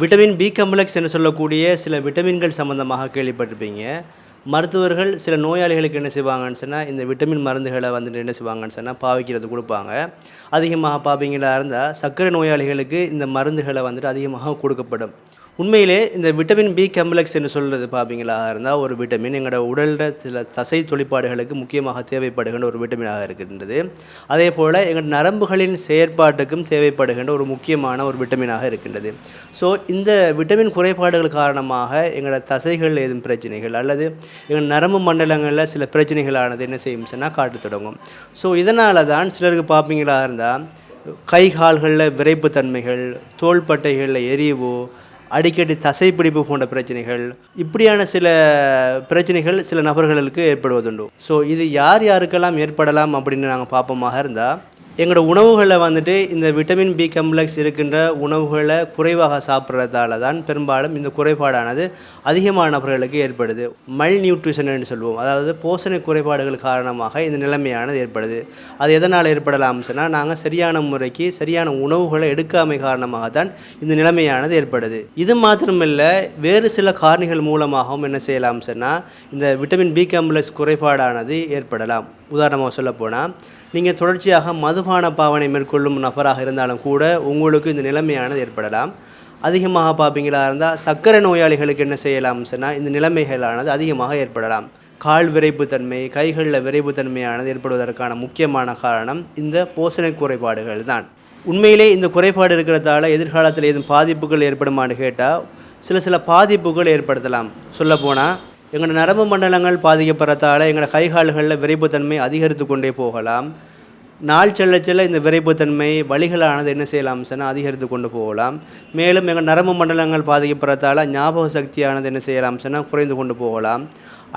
Vitamin B complex என்று சொல்லக்கூடிய சில விட்டமின்கள் சம்பந்தமாக கேள்விப்பட்டிருப்பீங்க. மருத்துவர்கள் சில நோயாளிகளுக்கு என்ன செய்வாங்கன்னு சொன்னால் இந்த விட்டமின் மருந்துகளை வந்துட்டு என்ன செய்வாங்கன்னு சொன்னால் பாவிக்கிறது கொடுப்பாங்க. அதிகமாக பார்ப்பீங்களா இருந்தால் சர்க்கரை நோயாளிகளுக்கு இந்த மருந்துகளை வந்துட்டு அதிகமாக கொடுக்கப்படும். உண்மையிலே இந்த விட்டமின் பி கம்ப்ளெக்ஸ் என்று சொல்கிறது பார்ப்பீங்களா இருந்தால் ஒரு விட்டமின் எங்களோட உடலில் சில தசை தொழிற்பாடுகளுக்கு முக்கியமாக தேவைப்படுகின்ற ஒரு விட்டமினாக இருக்கின்றது. அதே போல் எங்கள் நரம்புகளின் செயற்பாட்டுக்கும் தேவைப்படுகின்ற ஒரு முக்கியமான ஒரு விட்டமினாக இருக்கின்றது. ஸோ இந்த விட்டமின் குறைபாடுகள் காரணமாக எங்களோட தசைகள் ஏதும் பிரச்சனைகள் அல்லது எங்கள் நரம்பு மண்டலங்களில் சில பிரச்சனைகளானது என்ன செய்யும் சொன்னால் காட்டத் தொடங்கும். ஸோ இதனால தான் சிலருக்கு பார்ப்பீங்களா இருந்தால் கை கால்களில் விரைப்புத்தன்மைகள் தோள்பட்டைகளில் எரிவோ அடிக்கடி தசைப்பிடிப்பு போன்ற பிரச்சனைகள் இப்படியான சில பிரச்சனைகள் சில நபர்களுக்கு ஏற்படுவதுண்டு. ஸோ இது யார் யாருக்கெல்லாம் ஏற்படலாம் அப்படின்னு நாங்கள் பார்ப்போமாக இருந்தால் எங்களோட உணவுகளில் வந்துட்டு இந்த விட்டமின் பி கம்ப்ளெக்ஸ் இருக்கின்ற உணவுகளை குறைவாக சாப்பிட்றதால தான் பெரும்பாலும் இந்த குறைபாடானது அதிகமான நபர்களுக்கு ஏற்படுது. மல் நியூட்ரிஷன் என்று சொல்லுவோம். அதாவது போஷண குறைபாடுகள் காரணமாக இந்த நிலைமையானது ஏற்படுது. அது எதனால் ஏற்படலாம் சொன்னால் நாங்கள் சரியான முறைக்கு சரியான உணவுகளை எடுக்காமை காரணமாக தான் இந்த நிலைமையானது ஏற்படுது. இது மாத்திரமில்லை வேறு சில காரணிகள் மூலமாகவும் என்ன செய்யலாம் சொன்னால் இந்த விட்டமின் பி கம்ப்ளெக்ஸ் குறைபாடானது ஏற்படலாம். உதாரணமாக சொல்லப்போனால் நீங்கள் தொடர்ச்சியாக மதுபான பாவனை மேற்கொள்ளும் நபராக இருந்தாலும் கூட உங்களுக்கு இந்த நிலைமையானது ஏற்படலாம். அதிகமாக பார்ப்பீங்களா இருந்தால் சர்க்கரை நோயாளிகளுக்கு என்ன செய்யலாம் சொன்னால் இந்த நிலைமைகளானது அதிகமாக ஏற்படலாம். கால் விரைப்புத்தன்மை கைகளில் விரைப்புத்தன்மையானது ஏற்படுவதற்கான முக்கியமான காரணம் இந்த போஷணை குறைபாடுகள் தான். உண்மையிலே இந்த குறைபாடு இருக்கிறதால எதிர்காலத்தில் எதுவும் பாதிப்புகள் ஏற்படுமான்னு கேட்டால் சில சில பாதிப்புகள் ஏற்படுத்தலாம். சொல்லப்போனால் எங்களோட நரம்பு மண்டலங்கள் பாதிக்கப்படுறதால எங்களோட கைகால்களில் விரைப்புத்தன்மை அதிகரித்து கொண்டே போகலாம். நாள் செல்ல செல்ல இந்த விரைப்புத்தன்மை வழிகளானது என்ன செய்யலாம் சொன்னால் அதிகரித்து கொண்டு போகலாம். மேலும் எங்கள் நரம்பு மண்டலங்கள் பாதிக்கப்படுறதால ஞாபக சக்தியானது என்ன செய்யலாம் சொன்னால் குறைந்து கொண்டு போகலாம்.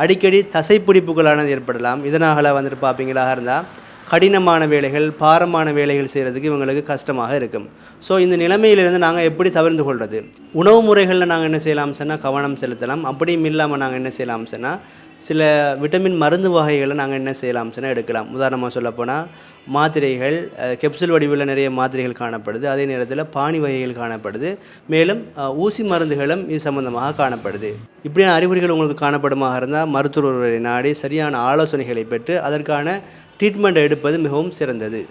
அடிக்கடி தசைப்பிடிப்புகளானது ஏற்படலாம். இதனால் வந்துட்டு பார்ப்பீங்களா இருந்தால் கடினமான வேலைகள் பாரமான வேலைகள் செய்கிறதுக்கு இவங்களுக்கு கஷ்டமாக இருக்கும். ஸோ இந்த நிலைமையிலிருந்து நாங்கள் எப்படி தவிர்த்து கொள்வது உணவு முறைகளில் நாங்கள் என்ன செய்யலாம் சொன்னால் கவனம் செலுத்தலாம். அப்படியும் இல்லாமல் நாங்கள் என்ன செய்யலாம் சொன்னால் சில விட்டமின் மருந்து வகைகளை நாங்கள் என்ன செய்யலாம் சொன்னால் எடுக்கலாம். உதாரணமாக சொல்லப்போனால் மாத்திரைகள் கெப்சல் கெப்சூல் வடிவில் நிறைய மாத்திரைகள் காணப்படுது. அதே நேரத்தில் பானி வகைகள் காணப்படுது. மேலும் ஊசி மருந்துகளும் இது சம்மந்தமாக காணப்படுது. இப்படியான அறிகுறிகள் உங்களுக்கு காணப்படுமாக இருந்தால் மருத்துவரை நாடி சரியான ஆலோசனைகளை பெற்று அதற்கான ட்ரீட்மெண்ட் எடுப்பது மிகவும் சிறந்தது.